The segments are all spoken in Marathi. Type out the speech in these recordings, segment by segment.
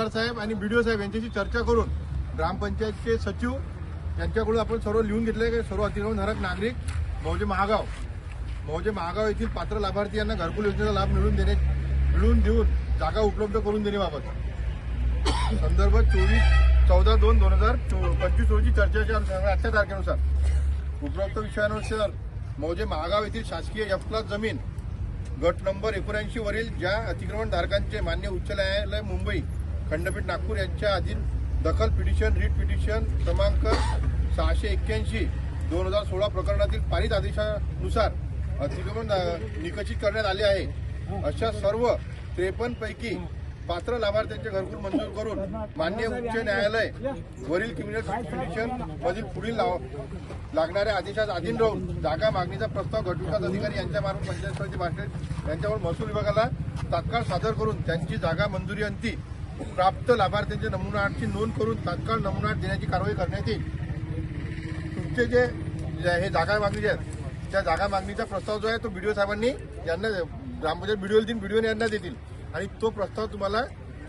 तहसीलदार साहेब आणि बी डी ओ साहेब यांच्याशी चर्चा करून ग्रामपंचायतचे सचिव यांच्याकडून आपण सर्व लिहून घेतले की सर्व अतिक्रमणधारक नागरिक मौजे महागाव मौजे महागाव येथील पात्र लाभार्थी यांना घरकुल योजनेचा लाभ मिळवून देणे मिळवून देऊन जागा उपलब्ध करून देण्याबाबत. संदर्भ चोवीस चौदा दोन दोन हजार पंचवीस रोजी चर्चेच्या आजच्या तारखेनुसार. उपरोक्त विषयानुसार मौजे महागाव येथील शासकीय एफ क्लास जमीन गट नंबर एकोणऐंशी वरील ज्या अतिक्रमणधारकांचे मान्य उच्च न्यायालय मुंबई खंडपीठ नागपूर यांच्या अधीन दखल पिटिशन रीट पिटिशन क्रमांक सहाशे एक्क्याऐंशी दोन हजार सोळा प्रकरणातील पारित आदेशानुसार अतिक्रमण निकषित करण्यात आले आहे. अशा सर्व त्रेपन्न पैकी पात्र लाभार्थ्यांचे घरकुल मंजूर करून मान्य उच्च न्यायालय वरील क्रिमिनल पिटिशन मधील पुढील लागणाऱ्या आदेशात अधीन राहून जागा मागणीचा प्रस्ताव गटविकास अधिकारी यांच्या मार्फत पंचायत समिती भाषेत यांच्यावर महसूल विभागाला तात्काळ सादर करून त्यांची जागा मंजुरी अंती प्राप्त लाभार्थ्यांच्या नमुनाची नोंद करून तात्काळ नमुना देण्याची कारवाई करण्यात येईल. तुमचे जे हे जागा मागणी जे आहेत त्या जागा मागणीचा प्रस्ताव जो आहे तो बी साहेबांनी यांना ग्रामपंचायत बीडीओ देतील बीडीओ यांना देतील. आणि तो प्रस्ताव तुम्हाला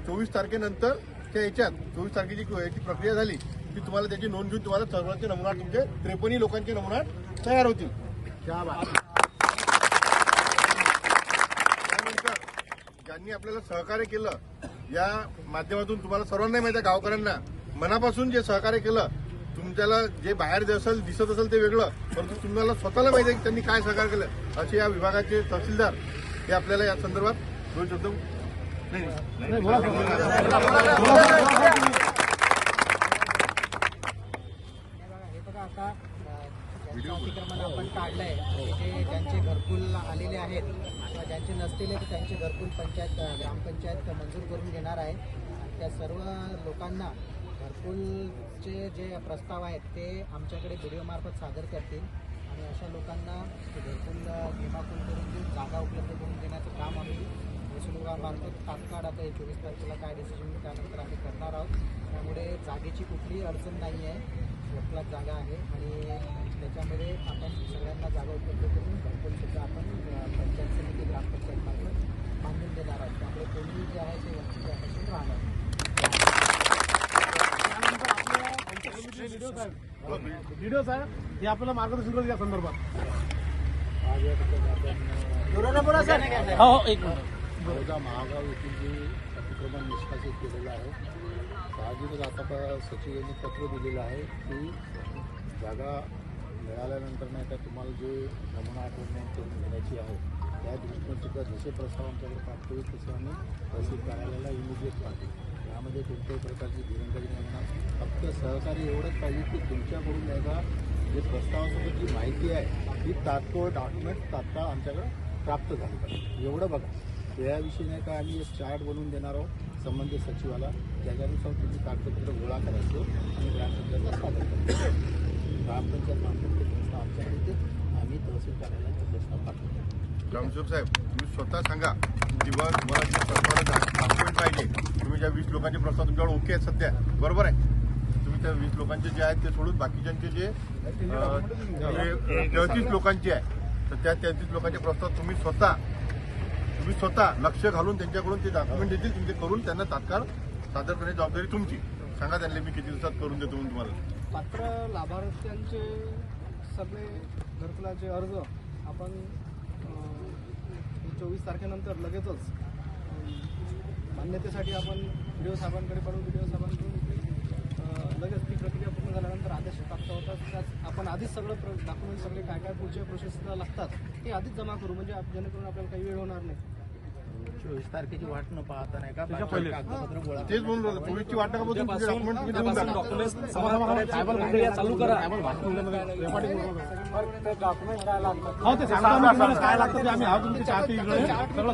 चोवीस तारखेनंतर त्या याच्यात चोवीस तारखेची याची प्रक्रिया झाली की तुम्हाला त्याची नोंद घेऊन तुम्हाला सर्वांचे नमुना तुमचे त्रेपन्न लोकांचे नमुना तयार होतील. त्यानंतर ज्यांनी आपल्याला सहकार्य केलं या माध्यमातून तुम्हाला सर्वांना माहिती आहे गावकऱ्यांना. मनापासून जे सहकार्य केलं तुमच्याला जे बाहेर असेल दिसत असेल ते वेगळं. परंतु तुम्हाला स्वतःला माहिती आहे की त्यांनी काय सहकार्य केलं असे या विभागाचे तहसीलदार हे आपल्याला या संदर्भात दोन शब्द नाही, नाही. हे बघा आता अ, अतिक्रमण आपण काढलंय. ते ज्यांचे घरकुल आलेले आहेत. किंवा ज्यांचे नसतील तर त्यांचे घरकुल पंचायत ग्रामपंचायत मंजूर करून घेणार आहे. त्या सर्व लोकांना घरकुलचे जे प्रस्ताव आहेत ते आमच्याकडे व्हिडिओमार्फत सादर करतील. आणि अशा लोकांना ते घरकुल अ, करून देऊन जागा उपलब्ध करून देण्याचं काम आम्ही महसूल विभागामार्फत तात्काळ आता चोवीस तारखेला काय डिसिजन त्यानंतर आम्ही करणार आहोत. त्यामुळे जागेची कुठलीही अडचण नाही आहे उपलब्ध जागा आहे आणि त्याच्यामध्ये आपण सगळ्यांना जागा उपलब्ध करून घरकुल सुद्धा आपण पंचायत समिती ग्रामपंचायत मार्फत बांधून देणार आहोत. त्यामुळे कोणी जे आहे ते वंचित त्यापासून राहणार नाही. व्हिडिओ साहेब हे आपल्याला मार्गदर्शन या संदर्भात. हो हो एक मिनिट. बडोदा महागाव येथील जे अतिक्रमण निष्कासित केलेलं आहे साहजिकच आता सचिव यांनी पत्र दिलेलं आहे की जागा मिळाल्यानंतर नाही का तुम्हाला जे नमुना आठवण करून घेण्याची आहे. त्या दृष्टीने सुद्धा जसे प्रस्ताव आमच्याकडे प्राप्त होईल तसे आम्ही तहसील कार्यालयाला इमिजिएट पाठवू. यामध्ये कोणत्याही प्रकारची दिरंगाई नाही फक्त सहकार्य एवढंच पाहिजे की तुमच्याकडून जागा जे प्रस्तावासोबत जी माहिती आहे ती तात्काळ डॉक्युमेंट तात्काळ आमच्याकडे प्राप्त झाली पाहिजे. एवढं बघा. त्याविषयी नाही का आम्ही एक चार्ट बनवून देणार आहोत संबंधित सचिवाला. त्याच्यानुसार तुम्ही कागदपत्र गोळा करायचं आणि ग्रामपंचायतला सादर करायचं ग्रामपंचायत मार्फत ते प्रश्न आमच्याकडे येते आम्ही तहसील कार्यालयाचा प्रश्न पाठवतो. ग्रामसेवक साहेब तुम्ही स्वतः सांगा किंवा तुम्हाला जे सरकार डॉक्युमेंट पाहिजे. तुम्ही ज्या वीस लोकांचे प्रस्ताव तुमच्याकडे ओके आहेत सध्या बरोबर आहे? तुम्ही त्या वीस लोकांचे जे आहेत ते सोडून बाकीच्यांचे जे तेहतीस लोकांचे आहे तर त्या तेहतीस लोकांचे प्रस्ताव तुम्ही स्वतः तुम्ही स्वतः लक्ष घालून त्यांच्याकडून ते डॉक्युमेंट देतील तुमचे करून त्यांना तात्काळ सादर करण्याची जबाबदारी तुमची. सांगा त्यांना मी किती दिवसात करून देतो म्हणून तुम्हाला. पात्र लाभार्थ्यांचे सगळे घरकुलाचे अर्ज आपण चोवीस तारखेनंतर लगेचच मान्यतेसाठी आपण व्हिडिओ साहेबांकडे पाठवून व्हिडिओ साहेबांकडून लगेच ती प्रक्रिया पूर्ण झाल्यानंतर आदेश प्राप्त होतात. त्यात आपण आधीच सगळं प्र डॉक्युमेंट सगळे काय काय पुढच्या प्रोसेसला लागतात ते आधीच जमा करू. म्हणजे जेणेकरून आपल्याला काही वेळ होणार नाही. चोवीस तारखेची वाट न पाहता नाही का? त्याच्या पहिले. कागदपत्र गोळा तेच बोलून राहिलो. चोवीसची वाट नका बघू, तुमचे डॉक्युमेंट तुम्ही देऊन टाका. साहेबाला प्रक्रिया चालू करा. हो ते सांगतो आम्ही. तुम्हाला काय लागतं ते आम्ही. इकडे. सगळं